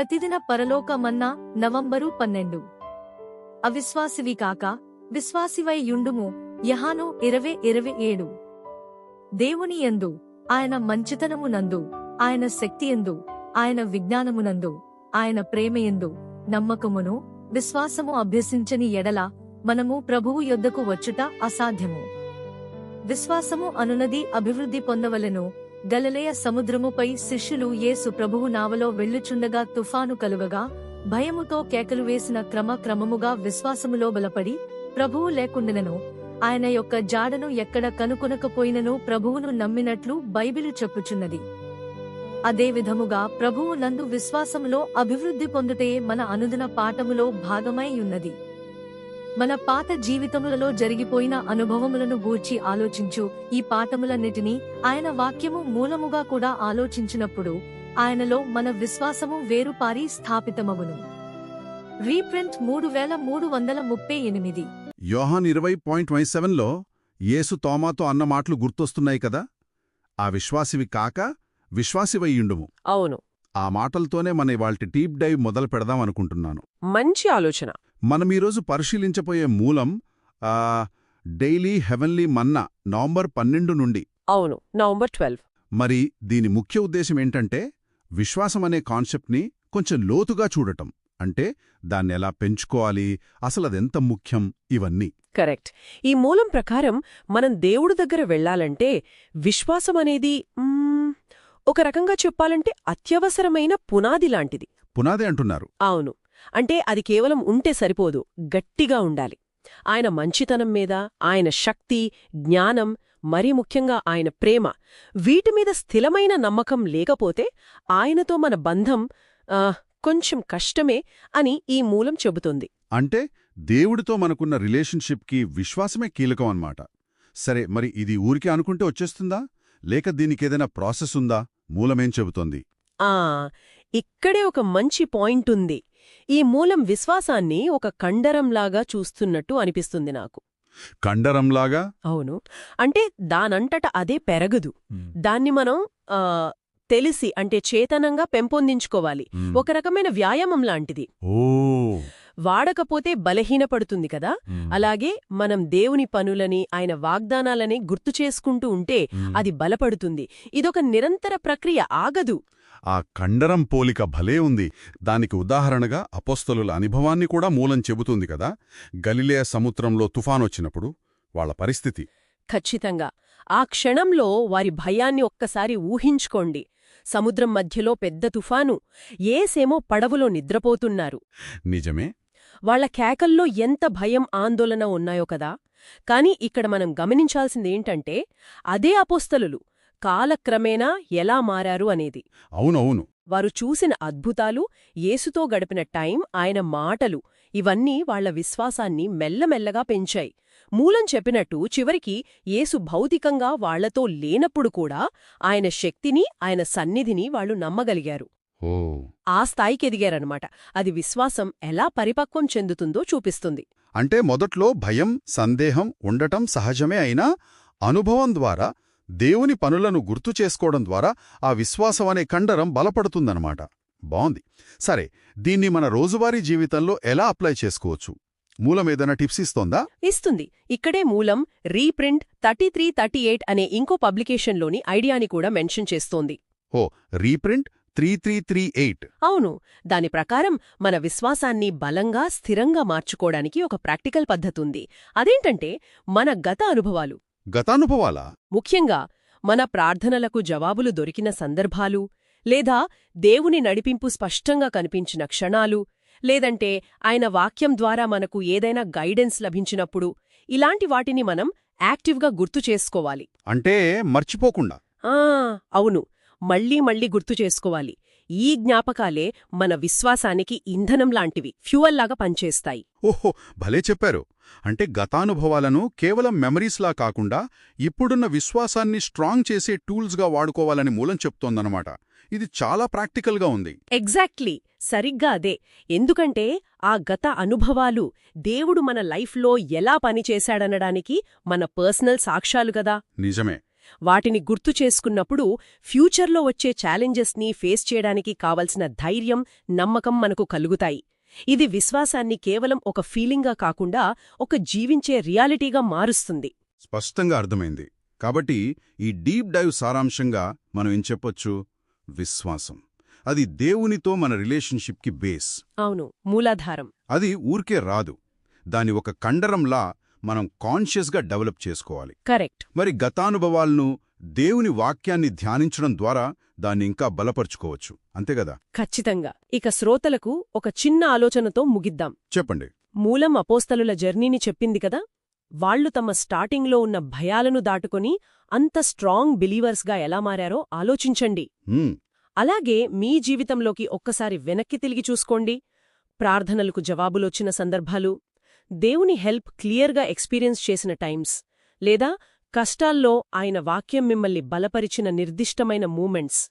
ప్రతిదిన పరలోకమన్నా November పన్నెండు. అవిశ్వాసివి కాక విశ్వాసివై యుండుము యహాను ఇరవై ఇరవై ఏడు. దేవుని ఎందు ఆయన మంచితనమునందు ఆయన శక్తి ఎందు ఆయన విజ్ఞానమునందు ఆయన ప్రేమయందు నమ్మకమును విశ్వాసము అభ్యసించని ఎడల మనము ప్రభువు యొద్దకు వచ్చుట అసాధ్యము. విశ్వాసము అనునది అభివృద్ధి పొందవలెను గలలయ సముద్రముపై శిష్యులు యేసు ప్రభువు నావలో వెళ్ళుచుండగా తుఫాను కలుగగా భయముతో కేకలు వేసిన క్రమ క్రమముగా విశ్వాసములో బలపడి ప్రభువు లేకుండెనను. ఆయన యొక్క జాడను ఎక్కడ కనుకొనకపోయినను ప్రభువును నమ్మినట్లు బైబిలు చెప్పుచున్నది. అదే విధముగా ప్రభువు నందు విశ్వాసములో అభివృద్ధి పొందుటే మన అనుదిన పాఠములో భాగమై ఉన్నది. మన పాత జీవితములలో జరిగిపోయిన అనుభవములను గూర్చి ఆలోచించు. ఈ పాఠములన్నిటినీ ఆయన వాక్యము మూలముగా కూడా ఆలోచించినప్పుడు ఆయనలో మన విశ్వాసము వేరుపారి స్థాపితమగును. రీప్రింట్ మూడు వేల మూడు వందల ముప్పై ఎనిమిది. యోహాన్ ఇరవై పాయింట్ వై సెవెన్లో యేసు తోమాతో అన్న మాటలు గుర్తొస్తున్నాయి కదా? ఆ విశ్వాసివి కాక విశ్వాసివయ్యుండుము. అవును. ఆ మాటలతోనే మన ఇవాల్టి డీప్ డైవ్ మొదలు పెడదాం అనుకుంటున్నాను. మంచి ఆలోచన. మనం ఈరోజు పరిశీలించబోయే మూలం డైలీ హెవెన్లీ మన్నా నవంబర్ పన్నెండు నుండి. అవును నవంబర్ ట్వెల్వ్. మరి దీని ముఖ్య ఉద్దేశం ఏంటంటే విశ్వాసం అనే కాన్సెప్ట్ని కొంచెం లోతుగా చూడటం. అంటే దాన్ని ఎలా పెంచుకోవాలి అసలదెంత ముఖ్యం ఇవన్నీ. కరెక్ట్. ఈ మూలం ప్రకారం మనం దేవుడు దగ్గర వెళ్ళాలంటే విశ్వాసం అనేది ఒక రకంగా చెప్పాలంటే అత్యవసరమైన పునాది లాంటిది. పునాదే అంటున్నారు. అవును. అంటే అది కేవలం ఉంటే సరిపోదు గట్టిగా ఉండాలి. ఆయన మంచితనం మీద ఆయన శక్తి జ్ఞానం మరీ ముఖ్యంగా ఆయన ప్రేమ వీటి మీద స్థిరమైన నమ్మకం లేకపోతే ఆయనతో మన బంధం కొంచెం కష్టమే అని ఈ మూలం చెబుతుంది. అంటే దేవుడితో మనకున్న రిలేషన్షిప్కి విశ్వాసమే కీలకం అన్నమాట. సరే మరి ఇది ఊరికే అనుకుంటే వచ్చేస్తుందా? లేక దీనికేదైనా ప్రాసెస్ ఉందా? మూలమేం చెబుతోంది? ఆ ఇక్కడే ఒక మంచి పాయింట్ ఉంది ఈ మూలం విశ్వాసాన్ని ఒక కండరంలాగా చూస్తున్నట్టు అనిపిస్తుంది నాకు. కండరంలాగా? అవును. అంటే దానంతట అదే పెరగదు. దాన్ని మనం తెలిసి అంటే చేతనంగా పెంపొందించుకోవాలి. ఒక రకమైన వ్యాయామం లాంటిది. ఓ! వాడకపోతే బలహీనపడుతుంది కదా. అలాగే మనం దేవుని పనులని ఆయన వాగ్దానాలని గుర్తు చేసుకుంటూ ఉంటే. అది బలపడుతుంది. ఇదొక నిరంతర ప్రక్రియ ఆగదు. ఆ కండరం పోలిక భలే ఉంది. దానికి ఉదాహరణగా అపోస్తలుల అనుభవాన్ని కూడా మూలం చెబుతుంది కదా. గలిలేయ సముద్రంలో తుఫానొచ్చినప్పుడు వాళ్ళ పరిస్థితి. ఖచ్చితంగా. ఆ క్షణంలో వారి భయాన్ని ఒక్కసారి ఊహించుకోండి. సముద్రం మధ్యలో పెద్ద తుఫాను. ఏసేమో పడవలో నిద్రపోతున్నారు. నిజమే. వాళ్ళ కేకల్లో ఎంత భయం ఆందోళన ఉన్నాయో కదా. కాని ఇక్కడ మనం గమనించాల్సిందేంటంటే అదే అపోస్తలులు కాలక్రమేణా ఎలా మారారు అనేది. అవునవును. వారు చూసిన అద్భుతాలు యేసుతో గడిపిన టైం ఆయన మాటలు ఇవన్నీ వాళ్ళ విశ్వాసాన్ని మెల్లమెల్లగా పెంచాయి. మూలం చెప్పినట్టు చివరికి యేసు భౌతికంగా వాళ్ళతో లేనప్పుడు కూడా ఆయన శక్తిని ఆయన సన్నిధిని వాళ్ళు నమ్మగలిగారు. ఆ స్థాయికి ఎదిగారనమాట అది విశ్వాసం ఎలా పరిపక్వం చెందుతుందో చూపిస్తుంది. అంటే మొదట్లో భయం సందేహం ఉండటం సహజమే అయినా అనుభవం ద్వారా దేవుని పనులను గుర్తు చేసుకోవడం ద్వారా ఆ విశ్వాసం అనే కండరం బలపడుతుందన్నమాట. బావుంది. సరే దీన్ని మన రోజువారీ జీవితంలో ఎలా అప్లై చేసుకోవచ్చు? మూలమేదైనా టిప్స్ ఇస్తోందా? ఇస్తుంది. ఇక్కడే మూలం reprint thirty three thirty eight అనే ఇంకో పబ్లికేషన్లోని ఐడియాని కూడా మెన్షన్ చేస్తోంది. ఓ reprint three three three eight. అవును. దాని ప్రకారం మన విశ్వాసాన్ని బలంగా స్థిరంగా మార్చుకోవడానికి ఒక ప్రాక్టికల్ పద్ధతుంది. అదేంటంటే మన గత అనుభవాలు. గతానుభవాలా? ముఖ్యంగా మన ప్రార్థనలకు జవాబులు దొరికిన సందర్భాలు లేదా దేవుని నడిపింపు స్పష్టంగా కనిపించిన క్షణాలు లేదంటే ఆయన వాక్యం ద్వారా మనకు ఏదైనా గైడెన్స్ లభించినప్పుడు ఇలాంటి వాటిని మనం యాక్టివ్గా గుర్తు చేసుకోవాలి. అంటే మర్చిపోకుండా. ఆ! అవును. మళ్ళీ మళ్ళీ గుర్తు చేసుకోవాలి. ఈ జ్ఞాపకాలే మన విశ్వాసానికి ఇంధనం లాంటివి ఫ్యూయల్లాగా పనిచేస్తాయి. ఓహో భలే చెప్పారు. అంటే గతానుభవాలను కేవలం మెమరీస్లా కాకుండా ఇప్పుడున్న విశ్వాసాన్ని స్ట్రాంగ్ చేసే టూల్స్గా వాడుకోవాలని మూలం చెప్తోందనమాట ఇది చాలా ప్రాక్టికల్గా ఉంది. ఎగ్జాక్ట్లీ సరిగ్గా అదే. ఎందుకంటే ఆ గత అనుభవాలు దేవుడు మన లైఫ్లో ఎలా పనిచేశాడనడానికి మన పర్సనల్ సాక్ష్యాలు గదా నిజమే. వాటిని గుర్తు చేసుకున్నప్పుడు ఫ్యూచర్లో వచ్చే ఛాలెంజెస్ని ఫేస్ చేయడానికి కావలసిన ధైర్యం నమ్మకం మనకు కలుగుతాయి. ఇది విశ్వాసాన్ని కేవలం ఒక ఫీలింగా కాకుండా ఒక జీవించే రియాలిటీగా మారుస్తుంది. స్పష్టంగా అర్థమైంది. కాబట్టి ఈ డీప్ డైవ్ సారాంశంగా మనం ఏం చెప్పొచ్చు? విశ్వాసం. అది దేవునితో మన రిలేషన్షిప్కి బేస్. అవును మూలాధారం. అది ఊరికే రాదు. దాని ఒక కండరంలా మనం కాన్షియస్గా డెవలప్ చేసుకోవాలి. కరెక్ట్ మరి గతానుభవాలను దేవుని వాక్యాన్ని ధ్యానించడం ద్వారా దాన్ని ఇంకా బలపరుచుకోవచ్చు. అంతేగదా ఖచ్చితంగా. ఇక శ్రోతలకు ఒక చిన్న ఆలోచనతో ముగిద్దాం. చెప్పండి. మూలం అపోస్తలుల జర్నీని చెప్పింది కదా? వాళ్ళు తమ స్టార్టింగ్లో ఉన్న భయాలను దాటుకొని అంత స్ట్రాంగ్ బిలీవర్స్గా ఎలా మారారో ఆలోచించండి. అలాగే మీ జీవితంలోకి ఒక్కసారి వెనక్కి తిరిగి చూసుకోండి. ప్రార్థనలకు జవాబులొచ్చిన సందర్భాలు దేవుని హెల్ప్ క్లియర్గా ఎక్స్పీరియన్స్ చేసిన టైమ్స్ లేదా కష్టాల్లో ఆయన వాక్యం మిమ్మల్ని బలపరిచిన నిర్దిష్టమైన మూమెంట్స్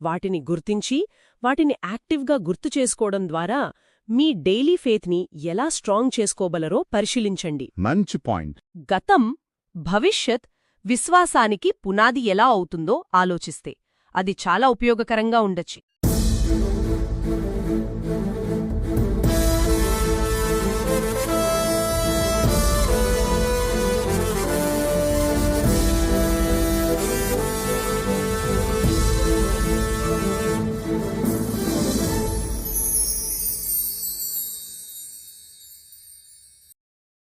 వాటిని గుర్తించి వాటిని యాక్టివ్గా గుర్తు చేసుకోవడం ద్వారా మీ డైలీ ఫేత్ని ఎలా స్ట్రాంగ్ చేసుకోగలరో పరిశీలించండి. మంచి పాయింట్. గతం భవిష్యత్ విశ్వాసానికి పునాది ఎలా అవుతుందో ఆలోచిస్తే అది చాలా ఉపయోగకరంగా ఉండొచ్చు.